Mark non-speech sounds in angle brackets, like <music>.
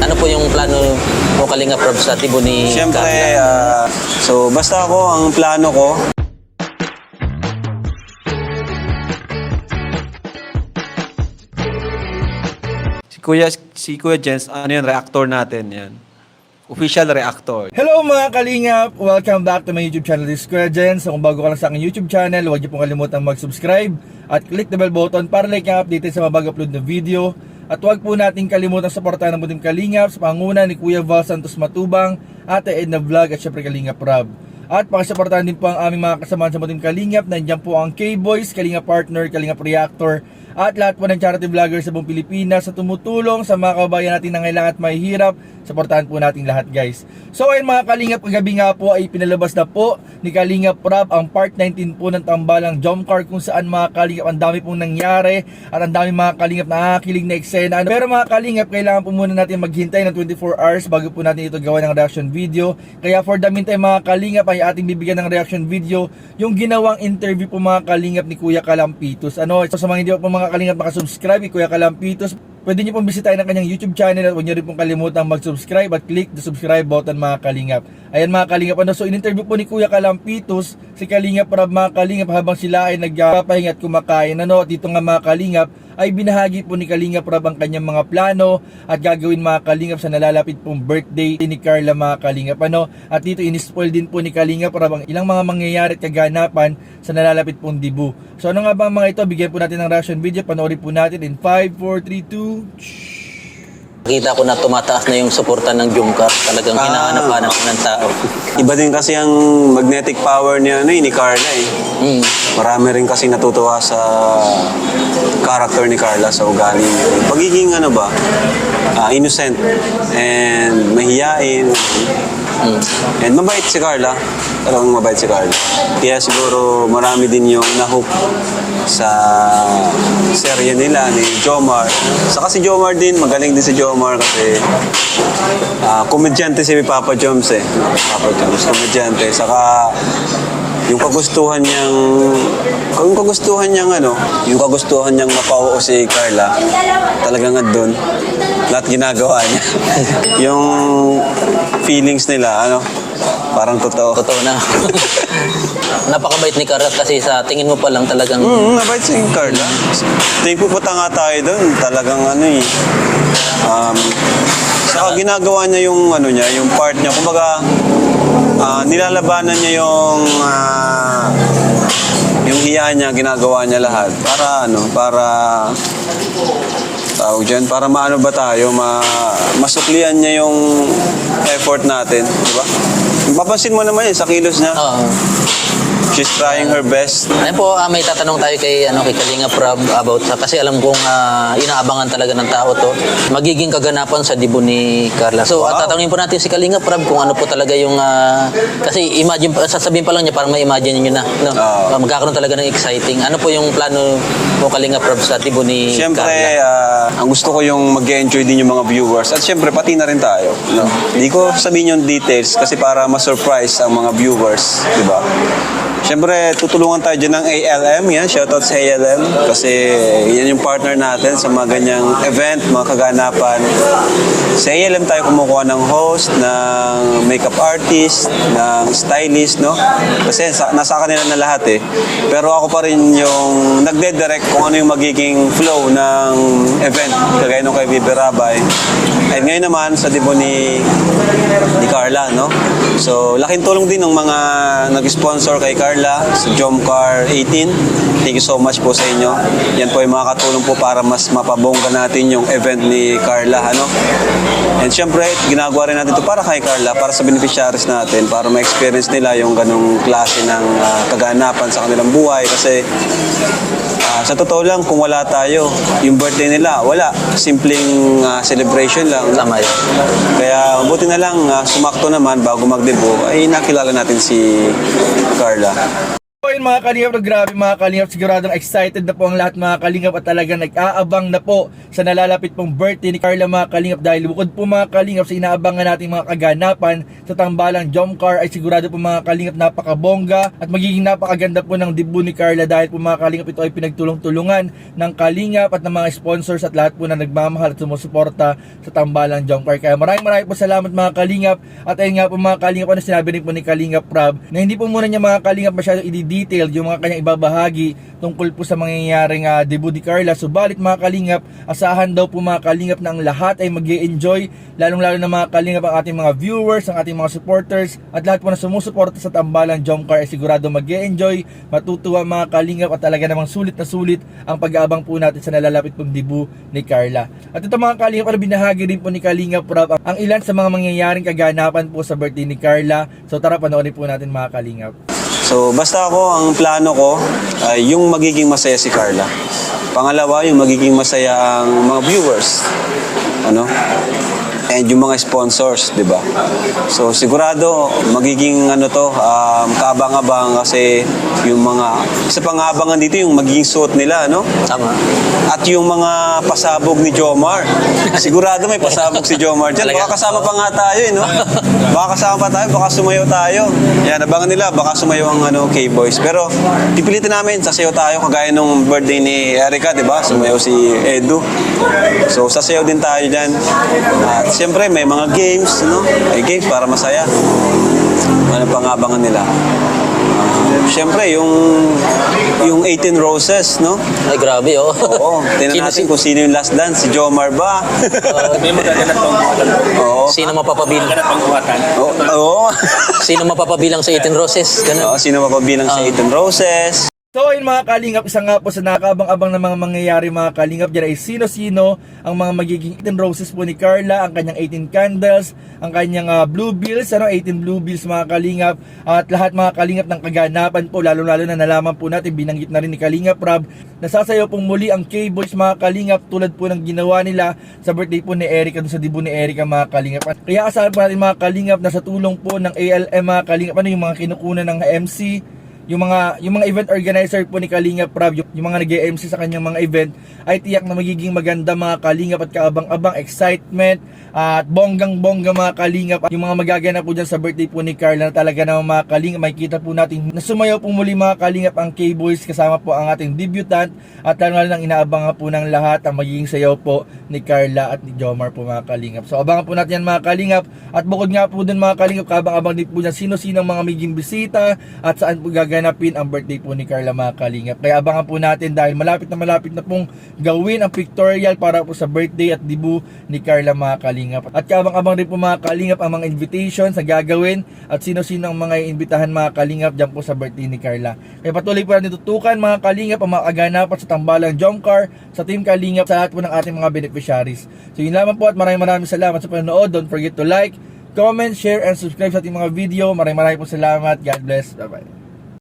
Ano po yung plano mo Kalinga Prab sa tibo ni Siyempre, Carla? ah, so basta ako, ang plano ko, Si Kuya, si Kuya Jens, ano yan, reactor natin yan. Official reactor. Hello mga kalingap! Welcome back to my YouTube channel, this. So, kung bago ka lang sa aking YouTube channel, huwag niyo pong kalimutan mag-subscribe at click the bell button para like ang updated sa mga bago upload na video. At huwag po natin kalimutan supportahan ng Butim Kalingap sa panguna ni Kuya Val Santos Matubang, Ate Edna Vlog at syempre Kalingap Rob. At pakisuportahan din po ang aming mga kasamahan sa Butim Kalingap. Nandiyan po ang K-Boys, Kalingap Partner, Kalingap Reactor, at lahat po ng charity vloggers sa buong Pilipinas sa tumutulong sa mga kababayan natin na ngailangan at mahihirap. Supportahan po natin lahat guys. So ayun mga Kalingap, kagabi nga po ay pinalabas na po ni Kalingap Rob ang part 19 po ng tambalang jump car kung saan mga Kalingap ang dami pong nangyari at ang dami mga Kalingap na nakakilig na eksena. Ano, Pero mga Kalingap, kailangan po muna natin maghintay ng 24 hours bago po natin ito gawa ng reaction video. Kaya for the meantime mga Kalingap ay ating bibigyan ng reaction video yung ginawang interview po mga Kalingap ni Kuya Kalampitos. Ano, so sa mga hindi po mga Kalingap nakasubscribe kay Kuya Kalampitos, pwede niyo pong bisitahin ang kanyang YouTube channel at huwag niyo rin pong kalimutang mag-subscribe at click the subscribe button mga Kalingap. Ayan mga Kalingap, ano, so in-interview po ni Kuya Kalampitos si Kalingap para mga Kalingap habang sila ay nagpapahinga at kumakain. Ano, dito nga mga Kalingap ay binahagi po ni Kalingap Rab ang kanyang mga plano at gagawin mga Kalingap sa nalalapit pong birthday ni Carla mga Kalingap. Ano? At dito inispoil din po ni Kalingap Rab ang ilang mga mangyayari at kaganapan sa nalalapit pong dibu. So ano nga ba mga ito? Bigyan po natin ng reaction video. Panoorin po natin in 5, 4, 3, 2... Nakita ko na tumataas na yung suporta ng Jumcar. Talagang Ah. hinahanap-hanap ng tao. iba din kasi ang magnetic power niya, ano, eh, ni Carla eh. Mm. Marami rin kasi natutuwa sa character ni Carla sa ugali niya. Pagiging ano ba, ah, innocent and mahiyain. And mabait si Carla. Talagang mabait si Carla. Kaya siguro marami din yung nahook sa serye nila ni Jomar. Saka si Jomar din, magaling din si Jomar kasi ah, komedyante si Papa Joms eh. Papa Joms, komedyante. Saka yung kagustuhan niyang yung kagustuhan niyang ano, yung kagustuhan niyang mapauo si Carla, talagang andun. Lahat ginagawa niya. <laughs> yung feelings nila, ano, parang totoo. Totoo na. <laughs> Napakabait ni Carla kasi sa tingin mo pa lang talagang Mm, nabait si Carla. Tingin pupunta nga tayo doon, talagang ano eh. Um, saka ginagawa niya yung ano niya, yung part niya. Kumbaga, ah, nilalabanan niya yung ah, yung hiya niya, ginagawa niya lahat. Para ano, para tawag dyan, para maano ba tayo, ma, masuklian niya yung effort natin, di ba? Mapapansin mo naman yun sa kilos niya. Oo. She's trying her best. Ayun po, ah, may tatanong tayo kay ano kay Kalinga Prab about sa kasi alam kong ah, inaabangan talaga ng tao to. Magiging kaganapan sa dibo ni Carla. So, at Wow. tatanungin po natin si Kalinga Prab kung ano po talaga yung ah, kasi imagine pa- sasabihin pa lang niya parang may imagine niyo na no. Ah, magkakaroon talaga ng exciting. Ano po yung plano mo Kalinga Prab sa dibo ni Siyempre, Carla? ah, ang gusto ko yung mag-enjoy din yung mga viewers. At siyempre, pati na rin tayo. No? Hindi ko sabihin yung details kasi para ma-surprise ang mga viewers. Di ba? Siyempre, tutulungan tayo dyan ng ALM. Yan, shoutout sa ALM. Kasi yan yung partner natin sa mga ganyang event, mga kaganapan. Sa ALM tayo kumukuha ng host, ng makeup artist, ng stylist, no? Kasi sa, nasa kanila na lahat eh. Pero ako pa rin yung nagde-direct kung ano yung magiging flow ng event. Kagaya nung kay Bibi Rabay. And ngayon naman, sa dibo ni, ni Carla, no? So, laking tulong din ng mga nag-sponsor kay Carla sa Jomcar 18. Thank you so much po sa inyo. Yan po yung mga katulong po para mas mapabongga natin yung event ni Carla, ano? And syempre, ginagawa rin natin ito para kay Carla, para sa beneficiaries natin, para ma-experience nila yung ganong klase ng ah, kaganapan sa kanilang buhay. Kasi sa totoo lang, kung wala tayo, yung birthday nila, wala. Simpleng ah, celebration lang. Tama yun. Kaya buti na lang, ah, sumakto naman bago magdebo, ay nakilala natin si Carla. So yun mga kalingap, grabe mga kalingap, siguradong excited na po ang lahat mga kalingap at talaga nag-aabang na po sa nalalapit pong birthday ni Carla mga kalingap. Dahil bukod po mga kalingap sa inaabangan nating mga kaganapan sa tambalang Jomcar ay sigurado po mga kalingap napakabongga at magiging napakaganda po ng debut ni Carla. Dahil po mga kalingap ito ay pinagtulong-tulungan ng kalingap at ng mga sponsors at lahat po na nagmamahal at sumusuporta sa tambalang Jomcar. Kaya maraming maraming po salamat mga kalingap. At ayun nga po mga kalingap ano sinabi rin po ni Kalingap Prab na hindi po muna niya mga kalingap masyado i-detail yung mga kanyang ibabahagi tungkol po sa mangyayaring uh, debut ni Carla. Subalit mga kalingap, asahan daw po mga kalingap na ang lahat ay mag enjoy lalong lalo na mga kalingap ang ating mga viewers, ang ating mga supporters at lahat po na sumusuporta sa tambalang Jomcar ay sigurado mag enjoy matutuwa mga kalingap at talaga namang sulit na sulit ang pag-aabang po natin sa nalalapit pong debut ni Carla. At ito mga kalingap, ano binahagi rin po ni Kalingap Prab ang ilan sa mga mangyayaring kaganapan po sa birthday ni Carla. So tara panoorin po natin mga kalingap. So, basta ako, ang plano ko ay yung magiging masaya si Carla. Pangalawa, yung magiging masaya ang mga viewers. Ano? And yung mga sponsors, di ba? So, sigurado, magiging ano to, um, kaabang-abang kasi yung mga, sa pangabangan dito, yung magiging suot nila, no? Tama. At yung mga pasabog ni Jomar. Sigurado may pasabog si Jomar dyan. Baka kasama pa nga tayo, eh, no? <laughs> Baka kasama pa tayo, baka sumayo tayo. Yan, abangan nila, baka sumayo ang ano, K-Boys. Pero pipilitin namin, sasayaw tayo, kagaya nung birthday ni Erica, di ba? Sumayaw si Edu. So, sasayaw din tayo dyan. At siyempre, may mga games, no? May games para masaya. Ano pang abangan nila? Ah, Siyempre, yung yung 18 Roses, no? Ay, grabe, oh. Oo, tingnan Sino- natin kung sino yung last dance. Si Jomar ba? May magaganap pang buhatan. Oo. Sino mapapabilang? Magaganap pang buhatan. Oo. Oo. Sino mapapabilang sa 18 roses? Ganun. Oo, sino mapabilang sa Ah. 18 Roses? So ayun mga kalingap, isa nga po sa nakakabang-abang na mga mangyayari mga kalingap dyan ay sino-sino ang mga magiging 18 roses po ni Carla, ang kanyang 18 candles, ang kanyang ah, blue bills, ano, 18 blue bills mga kalingap, at lahat mga kalingap ng kaganapan po, lalo-lalo na nalaman po natin, binanggit na rin ni Kalingap Rob, nasasayaw pong muli ang K-Boys mga kalingap tulad po ng ginawa nila sa birthday po ni Erica, sa debut ni Erica mga kalingap. At Kaya asahan po natin mga kalingap na sa tulong po ng ALM mga kalingap, ano yung mga kinukunan ng MC, yung mga yung mga event organizer po ni Kalinga Prab, yung, yung mga nag-MC sa kanyang mga event ay tiyak na magiging maganda mga Kalingap at kaabang-abang excitement at bonggang-bongga mga Kalingap yung mga magaganap po dyan sa birthday po ni Carla na talaga naman mga Kalingap makikita po natin na sumayaw po muli mga Kalingap ang K-Boys kasama po ang ating debutant at lalo na lang inaabangan po ng lahat ang magiging sayaw po ni Carla at ni Jomar po mga Kalingap so abangan po natin yan mga Kalingap at bukod nga po dun mga Kalingap kaabang-abang din po dyan sino-sino mga magiging bisita at saan po gaganapin ang birthday po ni Carla mga Kalingap. Kaya abangan po natin dahil malapit na malapit na pong gawin ang pictorial para po sa birthday at debut ni Carla mga Kalingap. At kaabang-abang din po mga Kalingap ang mga invitations na gagawin at sino-sino ang mga iimbitahan mga Kalingap dyan po sa birthday ni Carla. Kaya patuloy po natin tutukan mga Kalingap ang mga kaganapan sa tambalang Jomcar, sa Team Kalingap, sa lahat po ng ating mga beneficiaries. So yun lamang po at maraming maraming salamat sa panonood. Don't forget to like, comment, share, and subscribe sa ating mga video. Maraming maraming po salamat. God bless. Bye-bye.